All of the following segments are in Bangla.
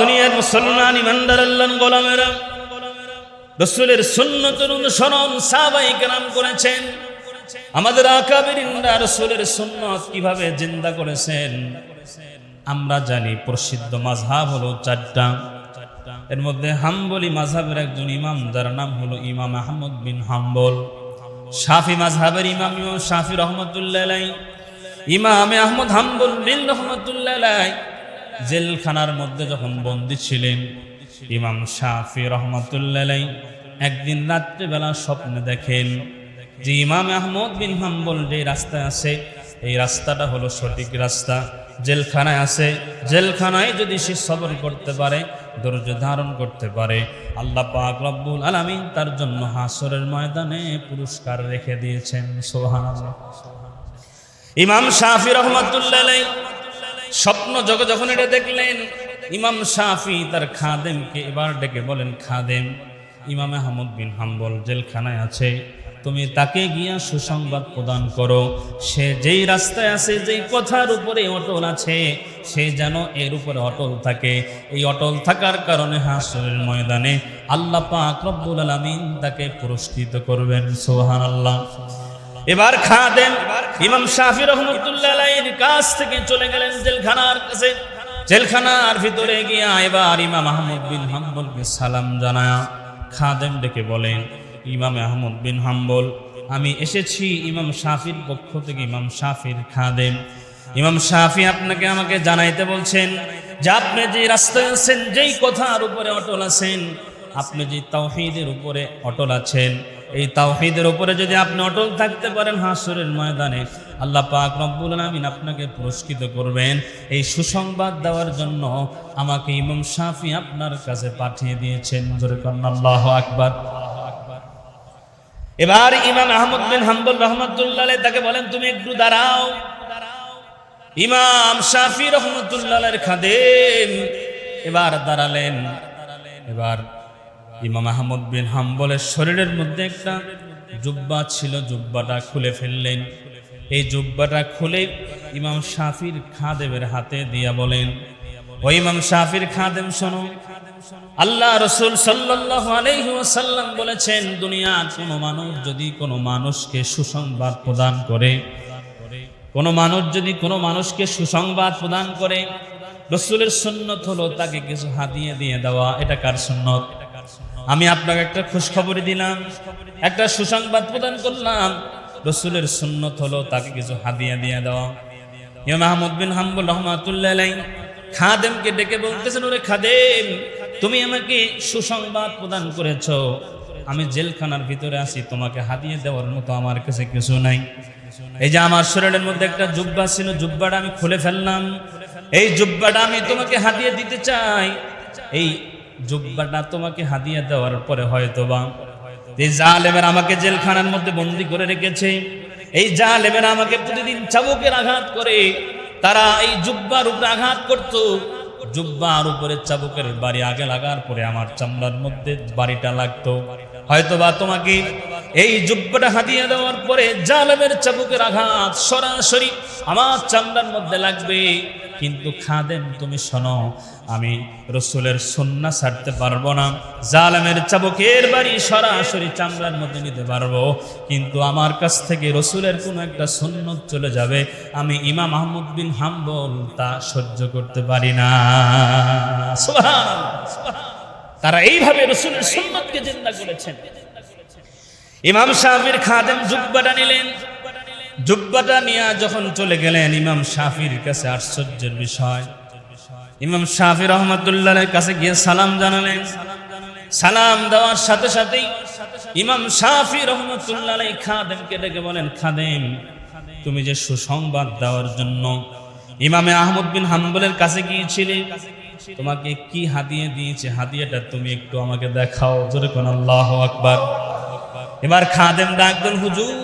দুনিয়ার মুসলমান ইমানদার আল্লাহ গোলামেরা, রসুলের সুন্নতের অনুসরণ সাহাবাই কেরাম করেছেন। আমাদের আকাবিরিন্দা রসুলের সুন্নত কীভাবে জিন্দা করেছেন, আমরা জানি। প্রসিদ্ধ মাঝহাব হলো চারটা। এর মধ্যে হাম্বলি মাঝহাবের একজন ইমাম, যার নাম হলো ইমাম আহমদ বিন হাম্বল। শাফি মাঝহাবের ইমাম ইমাম শাফি রহমতুল্লাহ। ইমামে আহমদ হাম্বল বিন রহমতুল্লাহ জেলখানার মধ্যে যখন বন্দী ছিলেন, ইমাম শাফি রহমতুল্লাহ একদিন রাত্রেবেলা স্বপ্নে দেখেন যে ইমাম আহমদ বিন হাম্বল যে রাস্তায় আছে, এই রাস্তাটা হলো সঠিক রাস্তা। জেলখানায় আছে, জেলখানায় যদি সে সবর করতে পারে, ধৈর্য ধারণ করতে পারে, আল্লাহ পাক রব্বুল আলামিন তার জন্য হাসরের ময়দানে পুরস্কার রেখে দিয়েছেন সোহান ইমাম শাফি রহমতুল্লাহ স্বপ্ন জগ যখন এটা দেখলেন, ইমাম শাফি তার খাদেমকে এবার ডেকে বলেন, খাদেম, ইমাম আহমদ বিন হাম্বল জেলখানায় আছে, তুমি তাকে গিয়া সুসংবাদ প্রদান করো। সে যেই রাস্তায় আছে, যেই কথার উপরে অটল আছে, সে যেন এর উপরে অটল থাকে। এই অটল থাকার কারণে হাসরের ময়দানে আল্লাহ পাক রব্বুল আলামিন তাকে পুরস্কৃত করবেন। সোহান আল্লাহ এবার খাদেম, ইমাম শাফি রহমতুল্লাহ কাছ থেকে চলে গেলেন জেলখানার কাছে। জেলখানার ভিতরে গিয়া এবার ইমাম আহমদ বিন হাম্বলকে সালাম জানায়া। খাদেম ডেকে বলেন, ইমাম আহমদ বিন হাম্বল, আমি এসেছি ইমাম শাফির পক্ষ থেকে, ইমাম শাফির খাদেম। ইমাম শাফি আপনাকে আমাকে জানাইতে বলছেন যে আপনি যে রাস্তায় আছেন, যেই কথার উপরে অটল আছেন, আপনি যে তাওহীদের উপরে অটল আছেন। এই তাওহীদের উপরে যদি আপনি অটল থাকতে পারেন হাসরের ময়দানে আল্লাহ পাক রব্বুল আলামিন আপনাকে পুরস্কৃত করবেন। এই সুসংবাদ দেওয়ার জন্য আমাকে ইমাম শাফি আপনার কাছে পাঠিয়ে দিয়েছেন। আল্লাহ আকবার। এবার ইমাম আহমদ বিন হাম্বল রহমতুল্লাহ তাকে বলেন, তুমি একটু দাঁড়াও। ইমাম শাফি রহমতুল্লাহ খাদেম এবার দাঁড়ালেন। এবার ইমাম আহমদ বিন হাম্বলের শরীরের মধ্যে একটা জুব্বা ছিল, জুব্বাটা খুলে ফেললেন। এই জুব্বাটা খুলে ইমাম শাফির খাদেমের হাতে দিয়া বলেন, ও ইমাম শাফির খাদেম, শোনো। আল্লাহ রসুল আলহিহাসাল্লাম বলেছেন, দুনিয়ার কোনো মানুষ যদি কোনো মানুষকে সুসংবাদ প্রদান করে, কোনো মানুষ যদি কোনো মানুষকে সুসংবাদ প্রদান করে, রসুলের সুন্নত হলো তাকে কিছু হাতিয়ে দিয়ে দেওয়া, এটা কার সুন্নত? আমি আপনাকে একটা খুশখবরি দিলাম, একটা সুসংবাদ প্রদান করলাম রসুলের সুন্নত হলো তাকে কিছু হাদিয়া দিয়ে দেওয়া। ইমাম আহমদ বিন হাম্বুল রহমাতুল্লাহ খাদেমকে ডেকে বলতেছেন, ওরে খাদেম, তুমি আমাকে সুসংবাদ প্রদান করেছ। আমি জেলখানার ভিতরে আছি, তোমাকে হাদিয়ে দেওয়ার মতো আমার কাছে কিছু নাই। এই যে আমার শরীরের মধ্যে একটা জুব্বা ছিল, জুব্বাটা আমি খুলে ফেললাম। এই জুব্বাটা আমি তোমাকে হাতিয়ে দিতে চাই। এই জুব্বাটা তোমাকে হাতিয়ে দেওয়ার পরে হয়তো বা এই জালেমের আমাকে জেলখানার মধ্যে বন্দি করে রেখেছে। এই জালেমের আমাকে প্রতিদিন চাবুকের আঘাত করে। তারা এই জুব্বার উপরে আঘাত করত। জুব্বার উপরে চাবুকের বাড়ি আগে লাগার পরে আমার চামড়ার মধ্যে বাড়িটা লাগতো। হয়তোবা তোমাকে এই জুব্বাটা হাতিয়ে দেওয়ার পরে জালেমের চাবুকের আঘাত সরাসরি আমার চামড়ার মধ্যে লাগবে। কিন্তু খাদেম, তুমি শোনো, আমি রসুলের সন্না ছাড়তে পারব না। জালামের চাবকের বাড়ি সরাসরি চামড়ার মধ্যে নিতে পারব। কিন্তু আমার কাছ থেকে রসুলের কোনো একটা সন্ন্যত চলে যাবে, আমি ইমাম আহমদ বিন হাম্বল তা সহ্য করতে পারি না। তারা এইভাবে রসুলের সুন্নতকে জিন্দা করেছেন। ইমাম শাফির খাদেম জুব্বাটা নিলেন। জুব্বাটা নিয়ে যখন চলে গেলেন, ইমাম শাফির কাছে আশ্চর্যের বিষয়। ইমাম শাফি রহমতুল্লাহের কাছে গিয়ে সালাম জানালেন। সালাম দেওয়ার সাথে সাথেই ইমাম শাফি রহমতুল্লাহ খাদেমকে ডেকে বলেন, খাদেম, তুমি যে সুসংবাদ দেওয়ার জন্য ইমামে আহমদ বিন হাম্বলের কাছে গিয়েছিলে, তোমাকে কি হাতিয়ে দিয়েছে? হাদিয়াটা তুমি একটু আমাকে দেখাও। জোরে কোন আল্লাহ আকবার। এবার খাদেম ডাকবেন হুজুর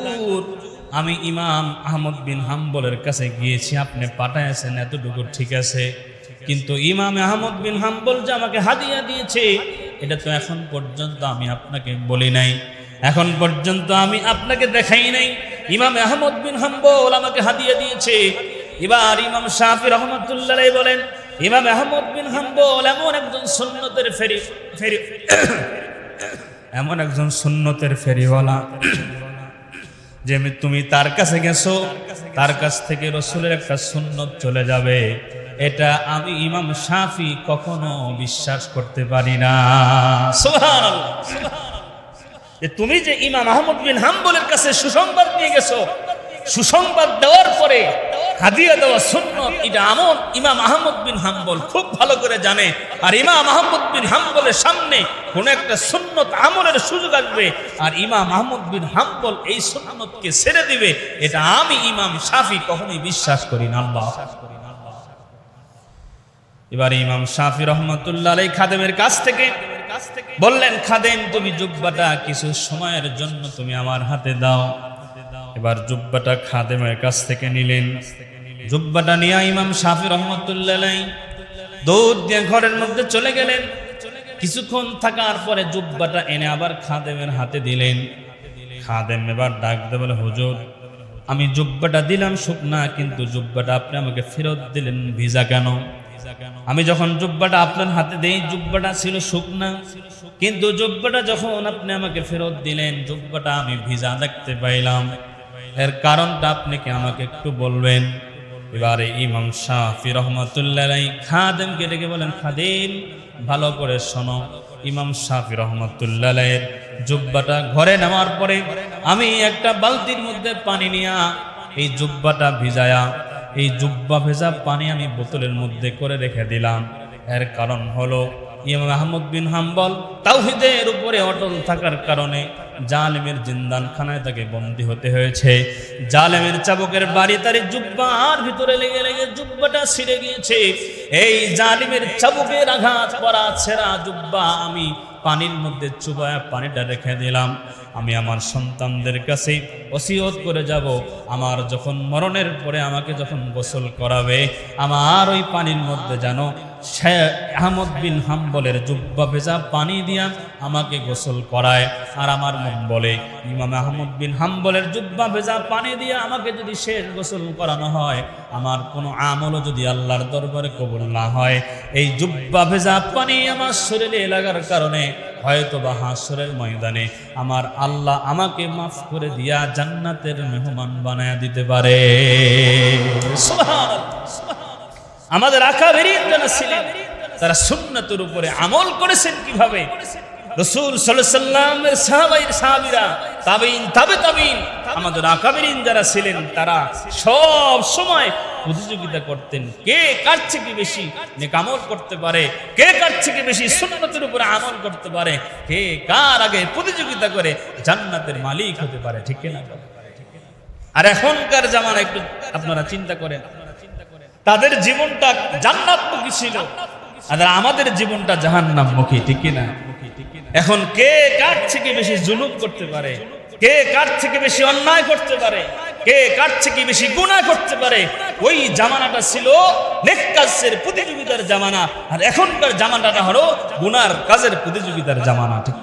আমি ইমাম আহমদ বিন হাম্বলের কাছে গিয়েছি, আপনি পাঠাইছেন এতটুকু ঠিক আছে। কিন্তু ইমাম আহমদ বিন হাম্বল যে আমাকে হাদিয়া দিয়েছে, এটা তো এখন পর্যন্ত আমি আপনাকে বলি নাই। এখন পর্যন্ত আমি আপনাকে দেখাই নাই। ইমাম আহমদ বিন হাম্বল আমাকে হাদিয়া দিয়েছে। এবার ইমাম শাফি রহমতুল্লাহ বলেন, ইমাম আহমদ বিন হাম্বল এমন একজন সুন্নতের ফেরি ফেরি, এমন একজন সুন্নতের ফেরিওয়ালা। যে তুমি তার কাছে গেছো, তার কাছ থেকে রসুলের একটা সুন্নত চলে যাবে। এটা আমি ইমাম শাফি কখনো বিশ্বাস করতে পারি না। যে তুমি যে ইমাম আহমদ বিন হাম্বলের কাছে সুসংবাদ নিয়ে গেছো, সুসংবাদ দেওয়ার পরে হাদিয়া দেওয়া সুন্নত, এটা আমল ইমাম আহমদ বিন হাম্বল খুব ভালো করে জানে। আর ইমাম আহমদ বিন হাম্বলের সামনে কোন একটা সুন্নত আমলের সুযোগ আসবে আর ইমাম আহমদ বিন হাম্বল এই সুন্নতকে ছেড়ে দিবে। এটা আমি ইমাম শাফি কখনোই বিশ্বাস করি না, আল্লাহ। এবার ইমাম শাফি রহমতুল্লাহ এই খাদেমের কাছ থেকে বললেন, খাদেম, তুমি জুব্বাটা কিছু সময়ের জন্য তুমি আমার হাতে দাও। এবার জুব্বাটা খাদেমের কাছ থেকে নিলেন। জুব্বাটা নিয়ে ইমাম শাফি রহমতুল্লাহ দৌড় দিয়ে ঘরের মধ্যে চলে গেলেন। কিছুক্ষণ থাকার পরে জুব্বাটা এনে আবার খাদেমের হাতে দিলেন। খাদেম এবার ডাক দে বলে, হুজুর, আমি জুব্বাটা দিলাম শুকনা, কিন্তু জুব্বাটা আপনি আমাকে ফেরত দিলেন ভিজা কেন? আমি যখন জুব্বাটা আপনার হাতে দেই, জুব্বাটা ছিল শুকনা। কিন্তু জুব্বাটা যখন আপনি আমাকে ফেরত দিলেন, জুব্বাটা আমি ভিজা দেখতে পাইলাম। এর কারণটা আপনি কি আমাকে একটু বলবেন? এবারে ইমাম শাহি রহমতুল্লাহ খাদেমকে ডেকে বলেন, খাদেম, ভালো করে শোনো। ইমাম শাহি রহমতুল্লাহ জুব্বাটা ঘরে নেওয়ার পরে আমি একটা বালতির মধ্যে পানি নিয়া এই জুব্বাটা ভিজায়া, এই জুব্বা ভেজা পানি আমি বোতলের মধ্যে করে রেখে দিলাম। এর কারণ হলো, ইমাম আহমদ বিন হাম্বল তাওহিদের উপরে অটল থাকার কারণে জালেমের জিন্দানখানায় তাকে বন্দী হতে হয়েছে। জালেমের চাবকের বাড়ি তার জুব্বার ভিতরে লেগে লেগে জুব্বাটা ছিঁড়ে গিয়েছে। এই জালিমের চাবুকের আঘাত পরা ছেঁড়া জুব্বা আমি পানির মধ্যে চুবায় পানিটা রেখে দিলাম। আমি আমার সন্তানদের কাছে ওসিয়ত করে যাব। আমার যখন মরণের পরে আমাকে যখন গোসল করাবে, আমার ওই পানির মধ্যে যেন আহমদ বিন হাম্বলের জুব্বা ভেজা পানি দিয়া আমাকে গোসল করায়। আর আমার মন বলে, ইমাম আহমদ বিন হাম্বলের জুব্বা ভেজা পানি দিয়ে আমাকে যদি শেষ গোসল করানো হয়, আমার কোনো আমলও যদি আল্লাহর দরবারে কবুল না হয়, এই জুব্বা ভেজা পানি আমার শরীরে লাগার কারণে হয়তো বা হাসরের ময়দানে আমার আল্লাহ আমাকে মাফ করে দিয়া জান্নাতের মেহমান বানায় দিতে পারে। আমাদের আকাবেরিন যারা ছিলেন, তারা সুন্নতের উপরে আমল করেছেন কীভাবে? রসুল সাল্লামের সাহাবাইর সাহাবিরা, তাবিন, তাবে তাবিন, আমাদের আকাবেরিন যারা ছিলেন, তারা সব সময় প্রতিযোগিতা করতেন। কে কার থেকে বেশি নেক করতে পারে? কে কার থেকে বেশি সুন্নতের উপরে আমল করতে পারে? কে কার আগে প্রতিযোগিতা করে জান্নাতের মালিক হতে পারে? ঠিক না আর এখনকার জামানা একটু আপনারা চিন্তা করেন। তাদের জীবনটা জান্নাতমুখী ছিল। আর আমাদের জীবনটা জাহান্নামমুখী, ঠিক না এখন কে কার থেকে বেশি জুলুম করতে পারে? কে কার থেকে বেশি অন্যায় করতে পারে? কে কার থেকে বেশি গুণা করতে পারে? ওই জামানাটা ছিল নেককাজের প্রতিযোগিতার জামানা। আর এখনকার জামানাটা হলো গুনার কাজের প্রতিযোগিতার জামানা, ঠিক?